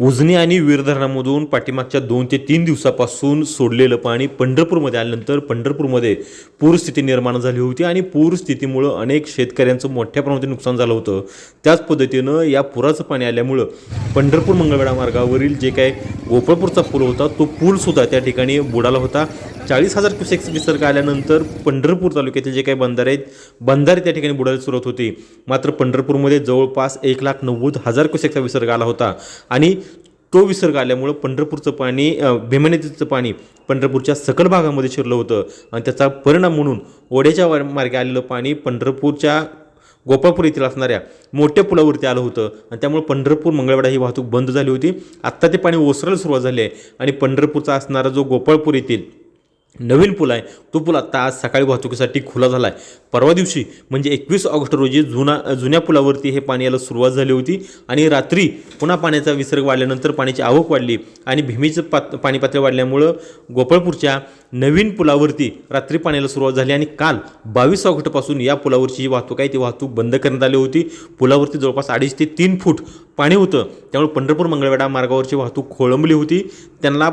उजनी आणि वीर धरणामधून पाठीमागच्या दोन ते तीन दिवसापासून सोडलेलं पाणी पंढरपूरमध्ये आल्यानंतर पंढरपूरमध्ये पूरस्थिती निर्माण झाली होती आणि पूरस्थितीमुळं अनेक शेतकऱ्यांचं मोठ्या प्रमाणात नुकसान झालं होतं. त्याच पद्धतीनं या पुराचं पाणी आल्यामुळं पंढरपूर मंगळवेढा मार्गावरील जे काय गोपाळपूरचा पूल होता. तो पूलसुद्धा त्या ठिकाणी बुडाला होता. चाळीस हजार क्युसेक्स विसर्ग आल्यानंतर पंढरपूर तालुक्यातील जे काही बंधारे आहेत बंधारे त्या ठिकाणी बुडायला सुरुवात होती. मात्र पंढरपूरमध्ये जवळपास एक लाख नव्वद हजार क्युसेकचा विसर्ग आला होता. आणि तो विसर्ग आल्यामुळं पंढरपूरचं पाणी अ, पाणी पंढरपूरच्या सकल भागामध्ये शिरलं होतं. आणि त्याचा परिणाम म्हणून ओढ्याच्या मार्गे आलेलं पाणी पंढरपूरच्या गोपाळपूर येथील असणाऱ्या मोठ्या पुलावरती आलं होतं. आणि त्यामुळे पंढरपूर मंगळवाडा ही वाहतूक बंद झाली होती. आत्ता ते पाणी ओसरायला सुरुवात झाली आहे. आणि पंढरपूरचा असणारा जो गोपाळपूर येथील नवीन पूल आहे तो पूल आत्ता आज सकाळी वाहतुकीसाठी खुला झाला आहे. परवा दिवशी म्हणजे एकवीस ऑगस्ट रोजी जुना जुन्या पुलावरती हे पाणी यायला सुरुवात झाली होती. आणि रात्री पुन्हा पाण्याचा विसर्ग वाढल्यानंतर पाण्याची आवक वाढली. आणि भीमीचं पात पाणी पातळी वाढल्यामुळं गोपाळपूरच्या नवीन पुलावरती रात्री पाण्याला सुरुवात झाली आणि काल बावीस ऑगस्टपासून या पुलावरची जी वाहतूक आहे ती वाहतूक बंद करण्यात आली होती. पुलावरती जवळपास अडीच ते तीन फूट पाणी होतं. त्यामुळे पंढरपूर मंगळवेढा मार्गावरची वाहतूक खोळंबली होती. त्यांना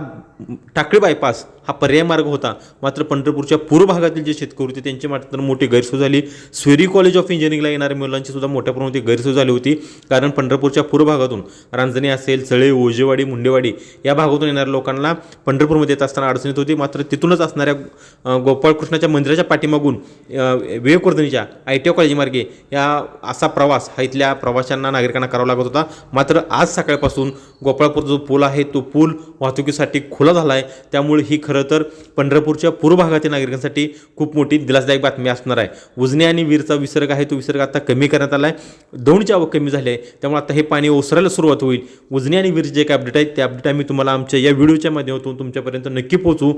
टाकळी बायपास हा पर्याय मार्ग होता. मात्र पंढरपूरच्या पूर्व भागातील जे शेतकरी होते त्यांची मात्र मोठी गैरसोय झाली. स्वेरी कॉलेज ऑफ इंजिनिअरिंगला येणाऱ्या मुलांची सुद्धा मोठ्या प्रमाणात गैरसोय झाली होती. कारण पंढरपूरच्या पूर्व भागातून रांजणी असेल चळे ओजेवाडी मुंडेवाडी या भागातून येणाऱ्या लोकांना पंढरपूरमध्ये येत असताना अडचण येत होती. मात्र तिथून तिथूनच असणाऱ्या गोपाळकृष्णाच्या मंदिराच्या पाठीमागून अ, विवेकवर्धनीच्या आय टी कॉलेज कॉलेजमार्गे या असा प्रवास हा इथल्या प्रवाशांना नागरिकांना करावा लागत होता. मात्र आज सकाळपासून गोपाळपूर जो पूल आहे तो पूल वाहतुकीसाठी खुला झाला आहे त्यामुळे ही खरं तर पंढरपूरच्या पूर्व भागातील नागरिकांसाठी खूप मोठी दिलासदायक बातमी असणार आहे. उजने आणि वीरचा विसर्ग आहे तो विसर्ग आता कमी करण्यात आला आहे दोनची आवक कमी झाली आहे. त्यामुळे आता हे पाणी ओसरायला सुरुवात होईल. उजने आणि वीर जे काही अपडेट आहेत ते अपडेट आम्ही तुम्हाला आमच्या या व्हिडिओच्या माध्यमातून तुमच्यापर्यंत नक्की पोहोचू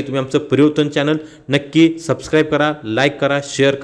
त्यासाठी तुम्ही आमचं परिवर्तन चॅनल नक्की सबस्क्राईब करा लाईक करा शेअर करा.